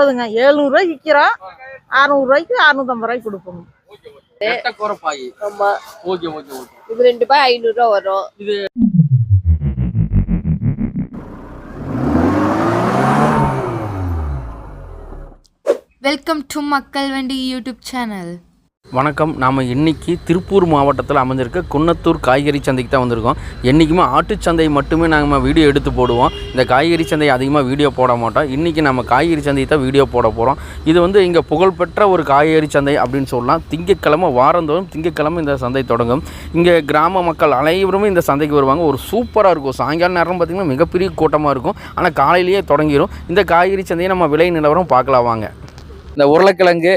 ஐம்பதுங்க. ஏழ்நூறுவாய்க்கு விற்கிறோம் அறநூறுவாய்க்கு அறுநூத்தம்பது ரூபாய்க்கு கொடுப்போம். ஆமா. Okay okay okay. இது ரெண்டு பாய் ஐநூறு ரூபா வரும். வெல்கம் டு மக்கள் வண்டி யூடியூப் சேனல் வணக்கம். நாம் இன்றைக்கி திருப்பூர் மாவட்டத்தில் அமைஞ்சிருக்க குன்னத்தூர் காய்கறி சந்தைக்கு தான் வந்திருக்கோம். என்றைக்குமே ஆட்டுச்சந்தை மட்டுமே நாங்கள் வீடியோ எடுத்து போடுவோம். இந்த காய்கறி சந்தை அதிகமாக வீடியோ போட மாட்டோம். இன்றைக்கி நம்ம காய்கறி சந்தை தான் வீடியோ போட போகிறோம் இது வந்து இங்கே புகழ்பெற்ற ஒரு காய்கறி சந்தை அப்படின்னு சொல்லலாம். திங்கக்கிழமை வாரந்தோறும் திங்கக்கிழமை இந்த சந்தை தொடங்கும். இங்கே கிராம மக்கள் அனைவருமே இந்த சந்தைக்கு வருவாங்க. ஒரு சூப்பராக இருக்கும். சாயங்கால நேரம் பார்த்திங்கன்னா மிகப்பெரிய கூட்டமாக இருக்கும். ஆனால் காலையிலேயே தொடங்கிடும் இந்த காய்கறி சந்தையை நம்ம விலை நிலவரம் பார்க்கலாம் வாங்க. இந்த உருளைக்கிழங்கு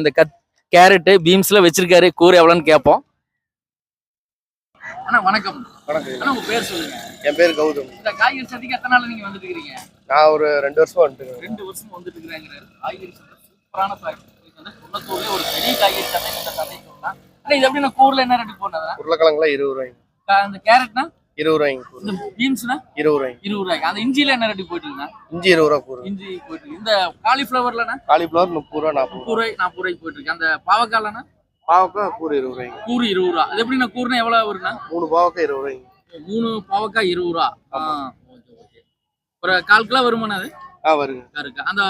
இந்த கத் கேரட்டு பீன்ஸ்ல வச்சிருக்காரு. கூறு எவ்வளோன்னு கேட்போம். அண்ணா வணக்கம். வணக்கம். அண்ணா உங்க பேர் சொல்லுங்க. என் பேர் கௌதம். இந்த காய்கறி சந்தைக்கு எத்தனை நாள் நீங்க வந்துட்டு இருக்கீங்க? நான் ஒரு ரெண்டு வருஷமா வந்துட்டு ரெண்டு வருஷம் வந்துட்டு காய்கறி சந்தை சூப்பரான காய்கறி சந்தை குன்னத்தூர்ல ஒரு பெரிய காய்கறி சந்தை இந்த சந்தைக்கு சொல்லலாம். அண்ணா இது எப்படி நான் கூறுல என்ன ரேட்டு போனதா உருளைக்கிழங்குலாம் இருபது ரூபாய்ங்க. அந்த கேரட்னா? இருபது ரூபாய்ங்க கூறு. இந்த பீன்ஸ்னா? இருபது ரூபாய்ங்க. இருபது ரூபாய்க்கு. அந்த இஞ்சில என்ன ரேட்டு போயிட்டு இருக்குண்ணா? இஞ்சி இருபது ரூபா கூறு. இஞ்சி போயிட்டு. இந்த காலிஃபிளவர்லண்ணா காலிஃப்ளவர் முப்பது ரூபா நாற்பது ரூபாய் நாற்பது ரூபாய்க்கு போயிட்டு இருக்கு. அந்த பாவக்காய்லண்ணா? பாவக்காய் கூறு இருபது ரூபாய்ங்க. கூறு இருபது ரூபா. அது எப்படிண்ணா? கூறுனா எவ்வளவு வருண்ணா மூணு பாவக்காய் இருபது ரூபாய்ங்க. மூணு பாவக்காய் இருபது ரூபா. ஒரு கால் கிலோ வருமாண்ணா அது? ஆ வருங்க. அந்த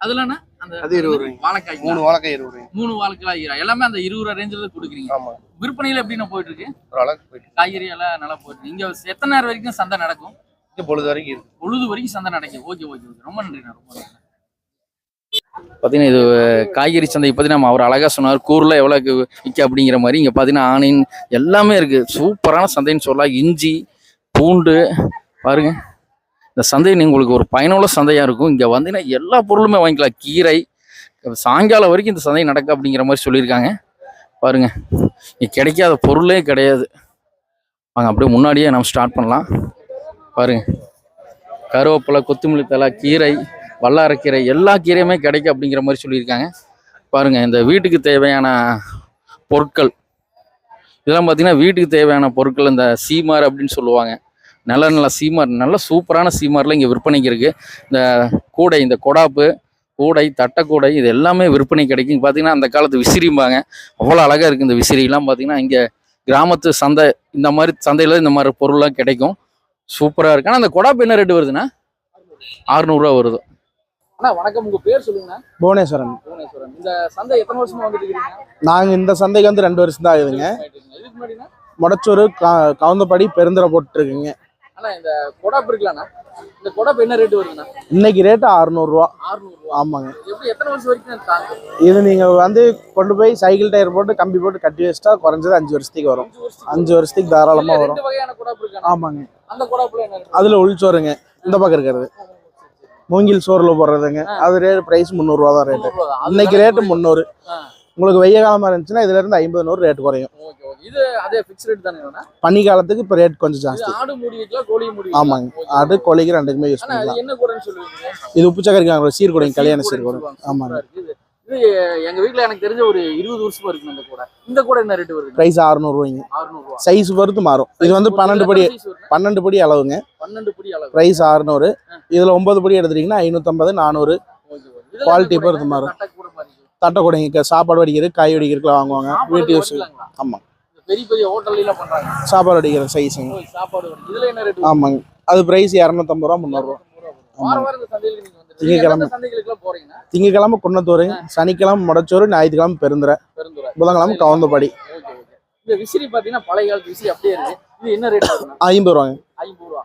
அதுலண்ணா? அது இருபது வாழைக்காய் மூணு வாழைக்காய் இருபது மூணு வாழைக்காய் இருபது எல்லாமே அந்த இருபது ரூபா ரேஞ்சில் தான் கொடுக்குறீங்க. ஆமா. விற்பனையில எப்படிண்ணா போயிட்டு இருக்கு ஒரு அளவுக்கு போயிட்டு காய்கறி எல்லாம் நல்லா போயிட்டு இருக்கு. இங்க எத்தனை நேரம் வரைக்கும் சந்தை நடக்கும்? இங்க பொழுது வரைக்கும் இருக்கு. பொழுது வரைக்கும் சந்தை நடக்கும். Okay okay okay. ரொம்ப நன்றிண்ணா ரொம்ப நன்றி பார்த்தீங்கன்னா இது காய்கறி சந்தை பற்றி நம்ம அவர் அழகாக சொன்னார். கூரில் எவ்வளோக்கு விற்க அப்படிங்கிற மாதிரி இங்கே பார்த்தீங்கன்னா ஆனின் எல்லாமே இருக்குது சூப்பரான சந்தைன்னு சொல்லலாம். இஞ்சி பூண்டு பாருங்க. இந்த சந்தை உங்களுக்கு ஒரு பயனுள்ள சந்தையாக இருக்கும். இங்கே வந்தீங்கன்னா எல்லா பொருளுமே வாங்கிக்கலாம். கீரை சாயங்காலம் வரைக்கும் இந்த சந்தை நடக்கும் அப்படிங்கிற மாதிரி சொல்லியிருக்காங்க. பாருங்க. இங்கே கிடைக்காத பொருளே கிடையாது. வாங்க அப்படியே முன்னாடியே நம்ம ஸ்டார்ட் பண்ணலாம். பாருங்க. கருவேப்பிலை கொத்தமல்லி தலை கீரை வல்லாரக்கீரை எல்லா கீரையுமே கிடைக்கும் அப்படிங்கிற மாதிரி சொல்லியிருக்காங்க. பாருங்க இந்த வீட்டுக்கு தேவையான பொருட்கள். இதெல்லாம் பார்த்தீங்கன்னா வீட்டுக்கு தேவையான பொருட்கள் இந்த சீமார் அப்படின்னு சொல்லுவாங்க. நல்ல நல்ல சீமார் நல்ல சூப்பரான சீமார்லாம் இங்கே விற்பனைக்கு இருக்குது இந்த கூடை இந்த கொடாப்பு கூடை தட்டைக்கூடை இது எல்லாமே விற்பனை கிடைக்கும். பார்த்தீங்கன்னா அந்த காலத்து விசிறிம்பாங்க. அவ்வளோ அழகாக இருக்குது இந்த விசிறிலாம் பார்த்தீங்கன்னா இங்கே கிராமத்து சந்தை இந்த மாதிரி சந்தையில் இந்த மாதிரி பொருள்லாம் கிடைக்கும். சூப்பராக இருக்கு. ஆனால் அந்த கொடாப்பு என்ன ரேட்டு வருதுண்ணா? அறுநூறுவா வருது. அண்ணா வணக்கம். உங்க பேர் சொல்லுங்கண்ணா. புவனேஸ்வரன். புவனேஸ்வரன். இந்த சந்தை எத்தனை வருஷமா வந்துட்டு இருக்கீங்க? நாங்கள் இந்த சந்தைக்கு வந்து ரெண்டு வருஷம் தான் ஆகுதுங்க முடச்சூர் கா- கவுந்தப்படி பெருந்துறை போட்டுருக்குங்க அண்ணா இந்த கொடாப்பு இருக்குல்லண்ணா இந்த கொடாப்பு என்ன ரேட் வருதுண்ணா? இன்னைக்கு ரேட்டு அறுநூறுவா. அறுநூறுவா. ஆமாங்க. எப்படி எத்தனை வருஷம் வரைக்கும் தாங்கும் இது நீங்கள் வந்து கொண்டு போய் சைக்கிள் டயர் போட்டு கம்பி போட்டு கட்டி வச்சிட்டா குறைஞ்சது அஞ்சு வருஷத்துக்கு வரும். அஞ்சு வருஷத்துக்கு தாராளமாக வரும். ரெண்டு வகையான கொடாப்பு இருக்கு ஆமாங்க. அந்த கொடாப்புல என்ன? அதில் உள்சோறுங்க இந்த பக்கம் இருக்கிறது. மூங்கில் சோறில் போடுறதுங்க. அது ரேட் ப்ரைஸ் முந்நூறுரூவா தான் ரேட்டு இன்னைக்கு ரேட்டு முந்நூறு. உங்களுக்கு வெய்ய காலமாக இருந்துச்சுன்னா இதுல இருந்து ஐம்பது நூறு ரேட் குறையும். இது அதே ஃபிக்ஸ் ரேட் தானே பனி காலத்துக்கு இப்போ ரேட் கொஞ்சம் ஜாஸ்தி. ஆடு மூடி வைக்கலாம் கோழி மூடி ஆமாங்க. அது கோழிக்கு ரெண்டுக்குமே யூஸ் பண்ணலாம் என்ன கூடன்னு சொல்லுவீங்க? இது உப்பு சக்கரைக்கு சீர்குடைங்க கல்யாண சீர்குடை சூப்பரா ஆமாங்க. இது எங்க வீட்ல எனக்கு தெரிஞ்ச ஒரு இருபது வருஷமா இருக்கு இந்த கூட. இந்த கூட என்ன ரேட் வருது? ப்ரைஸ் அறுநூறுவாய்ங்க. அறுநூறு ரூபா சைஸ் பொறுத்து மாறும். இது வந்து பன்னெண்டு படி பன்னெண்டு படி அளவுங்க. பன்னெண்டு படி அளவு. ப்ரைஸ் அறுநூறு. இதுல ஒன்பது படி எடுத்துட்டீங்கன்னா ஐநூற்றம்பது நானூறு. என்ன பொறுத்து மாறும். தட்டை கூடைங்க சாப்பாடு வடிக்கிறது காய் வடிக்கிறதுக்குலாம் வாங்குவாங்க. வீட்டு யூஸ் வடிக்கலாங்களா? ஆமா. இந்த பெரிய பெரிய ஹோட்டல்ல எல்லாம் பண்றாங்க. சாப்பாடு வடிக்கிற சைஸுங்க சாப்பாடு. இதுல என்ன ரேட் ஆமாங்க. அது ப்ரைஸ் இரநூத்தம்பது ரூபா முந்நூறுரூவா போறீங்கன்னா திங்கக்கிழமை குன்னத்தூர் சனிக்கிழமை முடச்சோறு ஞாயிற்றுக்கிழமை பெருந்துறை. புதன்கிழமை ஓகே இந்த விசிறி பாத்தீங்கன்னா பழைய காலத்து விசிறி அப்படியே இருக்கு. இது என்ன ரேட் வருதுன்னா ஐம்பது ரூபாங்க. ஐம்பது ரூபா.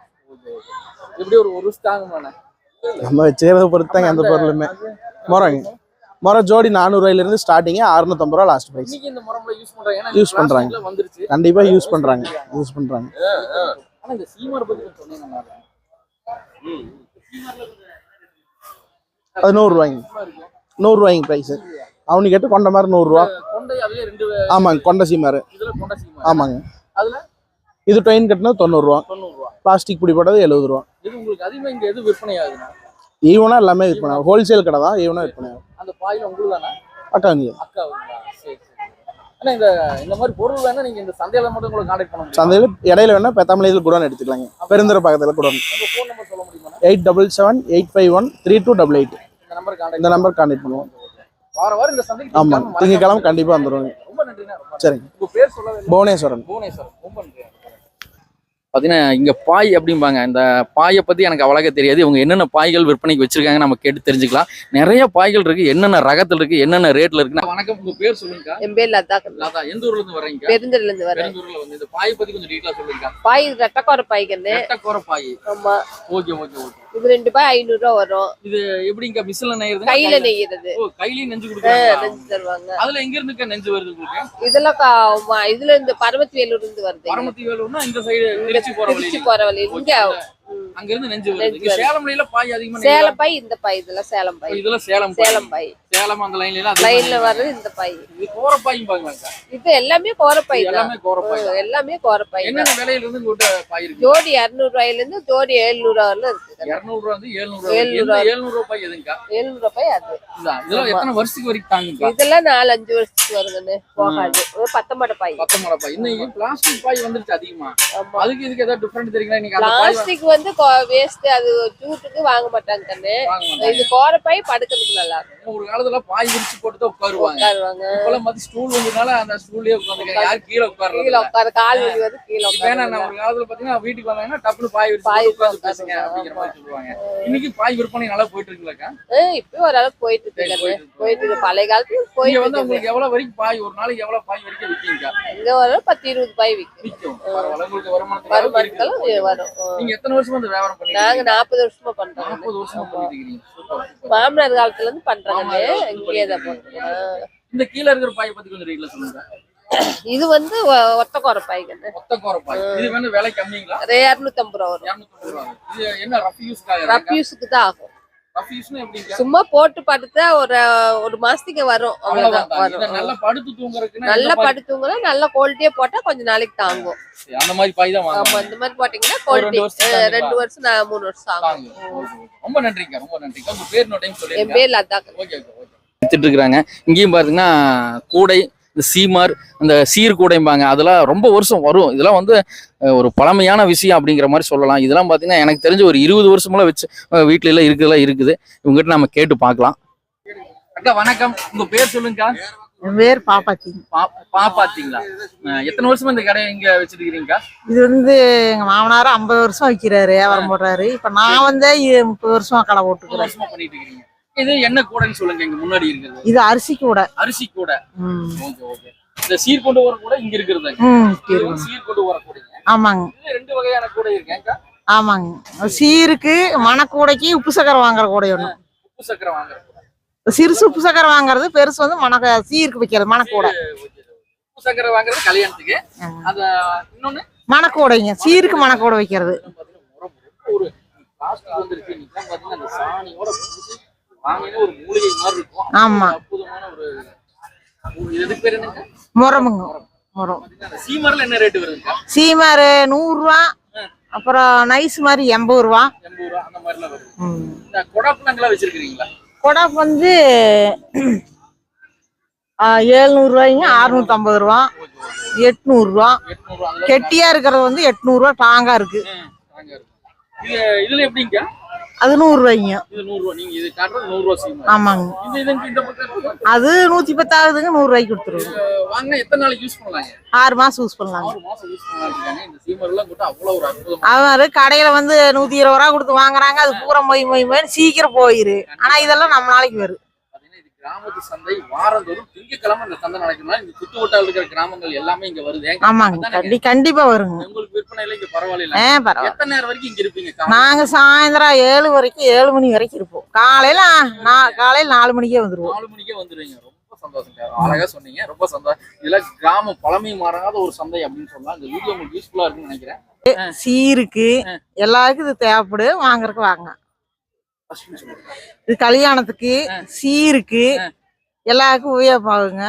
எப்படி ஒரு ஒரு நம்ம வச்சுக்கிறத பொறுத்து தாங்க எந்த பொருளுமே. முறைங்க முறை ஜோடி நானூறுவாயிலிருந்து ஸ்டார்டிங்க அறுநூத்தம்பது ரூபா லாஸ்ட் ப்ரைஸ் யூஸ் பண்றாங்க. ஏன்னா Use பண்றாங்க. plasticல வந்துருச்சு. கண்டிப்பா யூஸ் பண்றாங்க. யூஸ் இருக்கும். அது நூறுரூவாய்ங்க. நூறுரூவாய்ங்க ப்ரைஸ் அவனுக்கு கேட்டு கொண்ட மாதிரி நூறுரூவா. ஆமாங்க கொண்ட சீமாரு. இதுல கொண்டை சீமை ஆமாங்க. அதுல? இது ட்ரெயின் கட்டினது தொண்ணூறுரூவா. தொண்ணூறு ரூபா பிளாஸ்டிக் பிடி போட்டது எழுபது ரூபா. இது உங்களுக்கு அதிகமா இங்க எது விற்பனை ஆகுதுன்னா ஈவனா எல்லாமே விற்பனை ஹோல்சேல் கடை தான் ஈவனா விற்பனை ஆகும். அந்த பாயில உங்களுக்கு தானே அக்கா வருங்களா? சரி சரி. ஆனா இந்த இந்த மாதிரி பொருள் வேணா நீங்க இந்த சந்தையில மட்டும் உங்களுக்கு கான்டாக்ட் பண்ண முடியும்? சந்தையில் இடையில வேணா பெத்தாமலையில் குடோன் எடுத்துக்கலாங்க. பெருந்துறை பக்கத்தில் குடோன் உங்க ஃபோன் நம்பர் சொல்ல முடியுமா eight double seven eight five one three two double eight. இந்த நம்பர் கான்டாக்ட் இந்த நம்பர் கான்டாக்ட் பண்ணுவோம். வார வாரம் இந்த சந்தைக்கு ஆமா. திங்கட்கிழமை திங்கக்கிழமை கண்டிப்பா வந்துருவாங்க ரொம்ப நன்றிண்ணா ரொம்ப நன்றி. சரிங்க. பேர். புவனேஸ்வரன். புவனேஸ்வர் ரொம்ப நன்றி. பார்த்தீங்கன்னா இங்கே பாய் அப்படிம்பாங்க. இந்த பாயை பற்றி எனக்கு அவ்வளோக்கா தெரியாது. இவங்க என்னென்ன பாய்கள் விற்பனைக்கு வச்சிருக்காங்க நம்ம கேட்டு தெரிஞ்சுக்கலாம். நிறைய பாய்கள் இருக்கு. என்னென்ன ரகத்தில் இருக்கு என்னென்ன ரேட்ல இருக்கு வணக்கம். உங்க பேர் சொல்லுங்க. என் பேர் லதா. லதா எந்த ஊர்ல இருந்து வர்றீங்க? பெருந்தல்ல இருந்து வரேன் பெருந்தூர்ல வந்து இந்த பாயை பத்தி கொஞ்சம் டீட்டெயிலா சொல்லுங்க பாய் ரெட்டக்கோர பாய்கன்னு ரெட்டக்கோர பாய். ஆமா. Okay okay okay. இது ரெண்டு பாய் ஐநூறு ரூபா வரும். இது எப்படிங்க? மிஸ்ல நெய்யறது கையில நெய்யறது ஓ கையிலயும் நெஞ்சு கொடுக்குறாங்க நெஞ்சு தருவாங்க. அதுல எங்க இருந்து நெஞ்சு வருது உங்களுக்கு? இதெல்லாம் இதுல இருந்து பரமத்தி வேலூர் இருந்து வருது. பரமத்தி வேலூர்னா இந்த சைடு திருச்சி போற வழி போற வழி இங்க. அங்க இருந்து நெஞ்சு வருது வருது. சேலம்ல பாய் அதிகமா சேலம். பாய் இந்த பாய் இதெல்லாம் சேலம் பாய். இதெல்லாம் சேலம். சேலம் பாய். சேலம் அந்த லைன்ல எல்லாம் லைன்ல. வர்றது இந்த பாய். இது கோர பாயும் பாங்களாக்கா இது எல்லாமே கோர பாய் எல்லாமே கோர பாய் எல்லாமே கோர பாய் என்னென்ன விலையில இருந்து உங்ககிட்ட பாய் இருக்கு? ஜோடி இருநூறு ரூபாயில இருந்து ஜோடி எழுநூறு ரூபாயில இருக்கு இருநூறு ரூபா வந்து எழுநூறு ரூபா எழுநூறு எந்த ரூபா. எழுநூறு ரூபாய் எதுங்கா? எழுநூறு ரூபாய் அது. இதா, இதெல்லாம் எத்தனை வருஷத்துக்கு வரைக்கும் தாங்குங்கா? இதெல்லாம் நாலு அஞ்சு வருஷத்துக்கு வருதுன்னு போகாது. ஒரு பத்தம்பட பாய். பத்தொன்பது பாய். இன்னைக்கு பிளாஸ்டிக் பாய் வந்துருச்சு அதிகமா. அதுக்கு இதுக்கு ஏதாவது டிஃபரெண்ட் தெரியுங்களா? நீங்க பிளாஸ்டிக் வந்து வேஸ்ட் அது ஜூட்டுக்கு வாங்க மாட்டாங்க மாட்டாங்க. இது கோர பாய் படுக்கிறதுக்கு நல்லா இருக்கும். ஒரு காலத்துல பாய் விரிச்சு போட்டு தான் உட்காருவாங்க. உட்காருவாங்க. இப்பெல்லாம் ஸ்டூல் வந்ததுனால அந்த ஸ்டூல்லயே உட்காந்துருக்காங்க யாரும் கீழே கீழே உட்கார்றது உட்காரு கால் வலி வந்து கீழே உட்காரு நான் ஒரு காலத்துல பாத்தீங்கன்னா வீட்டுக்கு வந்தாங்கன்னா டப்புனு பாய் விரிச்சு பாய் உட்காந்து பேசுங்க அப்படிங்கிற மாதிரி சொல்லுவாங்க. இன்னைக்கு பாய் விற்பனை நல்லா போயிட்டு இருக்குல்லக்கா இப்பயும் ஓரளவுக்கு போயிட்டு இருக்கு போயிட்டு இருக்கு. பழைய காலத்துல போயிட்டு வந்து உங்களுக்கு எவ்வளவு வரைக்கும் பாய் ஒரு நாளைக்கு எவ்வளவு பாய் வரைக்கும் விற்கீங்க இங்க ஒரு பத்து இருபது பாய் விற்கும் பரவாயில்ல. உங்களுக்கு இருக்குது. வரும். ம். நீங்க எத்தனை வருஷமா இந்த வியாபாரம் பண்ணிட்டு நாங்க? நாற்பது வருஷமா பண்றோம். நாற்பது வருஷமா பண்ணிட்டு இருக்கீங்க. மாமனார் காலத்துல இருந்து பண்றாங்க இங்கேயே தான் போட்டுருக்கோம் இந்த கீழ இருக்கிற பாய் பத்தி கொஞ்சம் ரேட்ல சொல்லுங்க. இது வந்து ஒத்த கோர பாய் கண்ணு மொத்த கோர பாய் இது வந்து விலை கம்மிங்களா? இரநூத்தி ஐம்பது ரூபா வரும். இரநூத்தி ரூபா. இது என்ன ரஃப் யூஸுக்கு தான் ஆகும். சும்மா போட்டு படுத்தா ஒரு ஒரு மாசத்துக்கு வரும். அவ்வளவுதான். நல்லா படுத்து நல்ல பாய்- படுத்துங்கன்னா நல்ல குவாலிட்டியா போட்டா கொஞ்ச நாளைக்கு தாங்கும். அந்த மாதிரி பாய் தான் ஆமா வாங்க இந்த மாதிரி போட்டீங்கன்னா குவாலிட்டி? ரெண்டு வருஷம் நான் மூணு வருஷம் ஆகும். ரொம்ப நன்றிங்க ரொம்ப நன்றிங்க. உங்க பேர் என் பேர் லதா ஓகே வித்துட்டு இங்கேயும் பார்த்தீங்கன்னா கூடை இந்த சீமார் இந்த சீர் கூடைம்பாங்க அதெல்லாம் ரொம்ப வருஷம் வரும். இதெல்லாம் வந்து ஒரு பழமையான விஷயம் அப்படிங்கிற மாதிரி சொல்லலாம். இதெல்லாம் பார்த்தீங்கன்னா எனக்கு தெரிஞ்ச ஒரு இருபது வருஷமெல்லாம் வச்சு வீட்ல எல்லாம் இருக்குதெல்லாம் இருக்குது. இவங்ககிட்ட நம்ம கேட்டு பார்க்கலாம் அக்கா வணக்கம். உங்க பேர் சொல்லுங்கக்கா பேர் பாப்பாத்தி. பா- பாப்பாத்தீங்களா? எத்தனை வருஷமா இந்த கடையை இங்க வச்சிருக்கீங்கக்கா இது வந்து எங்க மாமனார் ஐம்பது வருஷம் வைக்கிறாரு வியாபாரம் போடுறாரு. இப்ப நான் வந்து முப்பது வருஷமா கடை போட்டுக்கிறேன். வருஷமா பண்ணிட்டு இருக்கீங்க இது என்ன கூடைன்னு சொல்லுங்க இங்க முன்னாடி இருக்கிறது இது அரிசி கூட. அரிசி கூடை. Okay okay. இந்த சீர் கொண்டு வர கூட இங்க இருக்கிறது ம் இது வந்து சீர் கொண்டு வர கூடைங்க. ஆமாங்க. ரெண்டு வகையான கூடை இருக்கேன்க்கா ஆமாங்க. சீருக்கு மணக்கூடைக்கு உப்பு சக்கரை வாங்குற கூடை ஒண்ணு. உப்பு சக்கரை வாங்குற கூடை. சிறுசு உப்பு சக்கரை வாங்குறது பெருசு வந்து மணக்க சீருக்கு வைக்கிறது மணக்கூடை. உப்பு சக்கரை வாங்குறது கல்யாணத்துக்கு. அத இன்னொன்னு? மணக்கூடைங்க. சீருக்கு மணக்கூடை வைக்கிறது. ஒரு ஆமா. ரேட் வருதுங்க? சீமாரு நூறுரூவா அப்புறம் நைஸ் மாதிரி எண்பது ரூபா கொடாப் வந்து ஏழ்நூறுவாய்ங்க அறுநூத்தம்பது ரூபா எட்நூறுரூவா. கெட்டியா இருக்கிறது வந்து எட்நூறுவா டாங்கா இருக்கு. இதுல எப்படிங்க? அது நூறுரூவாய்ங்க. ஆமாங்க. அது நூத்தி பத்தாவதுங்க நூறுரூவாய்க்கு கொடுத்துருவோம். ஆறு மாசம் யூஸ் பண்ணலாங்க. அவரு கடையில வந்து நூத்தி இருபது ரூபா கொடுத்து வாங்குறாங்க அது பூரா மொய் மொய் மொய்னு சீக்கிரம் போயிரு. ஆனா இதெல்லாம் நம்ம நாளைக்கு வரும். கிராமத்து சந்தை வாரந்தோறும் திங்கக்கிழமை இந்த சந்தை நடக்கணும்னா இந்த சுத்து வட்டாரம் இருக்கிற கிராமங்கள் எல்லாமே இங்க வருது? ஆமாங்க? கண்டி கண்டிப்பா வருங்க. உங்களுக்கு விற்பனையில இங்க பரவாயில்ல. பரவாயில்ல. எத்தனை நேரம் வரைக்கும் இங்க இருப்பீங்க? நாங்க சாயந்தரம் ஏழு வரைக்கும் ஏழு மணி வரைக்கும் இருப்போம். காலையில காலையில நாலு மணிக்கே வந்துருவோம். நாலு மணிக்கே வந்துருவீங்க. ரொம்ப சந்தோஷம் அழகா சொன்னீங்க. ரொம்ப சந்தோஷம். இதெல்லாம் கிராமம் பழமை மாறாத ஒரு சந்தை அப்படின்னு சொல்லலாம் இந்த வீடியோ உங்களுக்கு யூஸ்ஃபுல்லா இருக்கும்னு நினைக்கிறேன். சீருக்கு எல்லாருக்கும் இது தேவைப்படு வாங்குறதுக்கு வாங்க. இது கல்யாணத்துக்கு சீருக்கு எல்லாருக்கும் உபயோகமாகுங்க.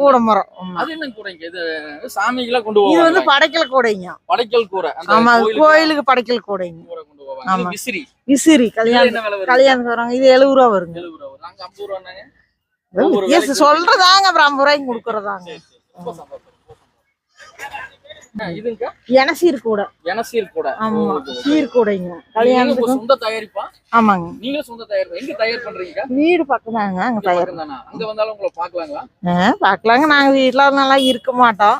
கூட மரம். அது என்ன கூடைங்க இது சாமிக்கெல்லாம் கொண்டு இது வந்து படைக்கல கூடைங்க. படைக்கல் அந்த ஆமா கோயிலுக்கு படைக்கல் கூடைங்க. ஆமா. விசிறி. விசிறி. கல்யாணம் கல்யாணத்துக்கு வராங்க. இது எழுபது ரூபா வருங்க. எழுபது ரூபா ஐம்பது ரூபாங்க சொல்றதாங்க அப்புறம் ஐம்பது ரூபாய்க்கு கொடுக்குறதாங்க. இதுங்கக்கா எனசீர் கூட. எனசீர் கூட. ஆமா. சீர் கூடைங்க. நீங்க கல்யாணத்துக்கு சொந்த தயாரிப்பா? ஆமாங்க. நீங்களும் சொந்த தயாரிப்பா? எங்க தயார் பண்றீங்க? வீடு பக்கம் தாங்க அங்க தயார்? அங்க வந்தாலும் உங்களை பாக்கலாங்களா ஆ, பார்க்கலாங்க. நாங்க வீட்டுல நல்லா இருக்க மாட்டோம்.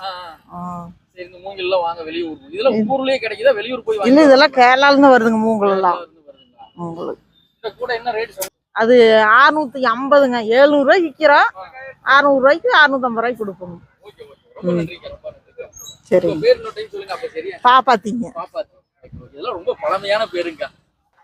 இந்த மூங்கில் எல்லாம் வாங்க வெளியூர். இதெல்லாம் ஊர்லயே கிடைக்குதா? வெளியூர் போய் இல்ல இதெல்லாம் கேரளால இருந்து வருதுங்க மூங்கல் எல்லாம் இந்த கூட என்ன ரேட் அது அறுநூத்தி ஐம்பதுங்க. எழுநூறு ரூபாய்க்கு விற்கிறோம் அறுநூறு ரூபாய்க்கு அறுநூத்தம்பது ரூபாய்க்கு கொடுப்போம் ரொம்ப நன்றிங்க ரொம்ப நன்றிங்க. சரி. பாப்பாத்தீங்க ரொம்ப பழமையான பேருங்க.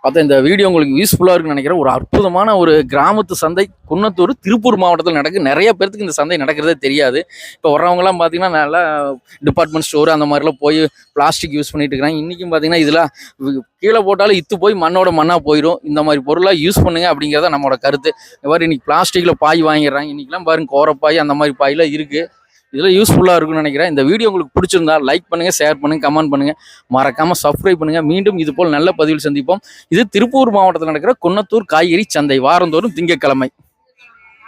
பார்த்தா இந்த வீடியோ உங்களுக்கு யூஸ்ஃபுல்லாக இருக்குன்னு நினைக்கிறேன். ஒரு அற்புதமான ஒரு கிராமத்து சந்தை குன்னத்தூர் திருப்பூர் மாவட்டத்தில் நடக்கு. நிறைய பேர்த்துக்கு இந்த சந்தை நடக்கிறதே தெரியாது. இப்போ வர்றவங்கலாம் பார்த்தீங்கன்னா நல்லா டிபார்ட்மெண்ட் ஸ்டோர் அந்த மாதிரிலாம் போய் பிளாஸ்டிக் யூஸ் பண்ணிட்டு இருக்கிறாங்க. இன்றைக்கும் பார்த்தீங்கன்னா இதெல்லாம் வி- கீழே போட்டாலும் இத்து போய் மண்ணோட மண்ணாக போயிடும் இந்த மாதிரி பொருளாக யூஸ் பண்ணுங்க அப்படிங்கிறத நம்மளோட கருத்து. இந்த மாதிரி இன்னைக்கு பிளாஸ்டிக்கில் பாய் வாங்கிடுறாங்க. இன்றைக்கெலாம் பாருங்க கோரப்பாய் அந்த மாதிரி பாயெல்லாம் இருக்குது இதெல்லாம் யூஸ்ஃபுல்லாக இருக்கும்னு நினைக்கிறேன். இந்த வீடியோ உங்களுக்கு பிடிச்சிருந்தா லைக் பண்ணுங்கள் ஷேர் பண்ணுங்க கமெண்ட் பண்ணுங்கள் மறக்காமல் சப்ஸ்கிரைப் பண்ணுங்கள் மீண்டும் இது போல் நல்ல பதிவில் சந்திப்போம். இது திருப்பூர் மாவட்டத்தில் நடக்கிற குன்னத்தூர் காய்கறி சந்தை. வாரந்தோறும் திங்கட்கிழமை.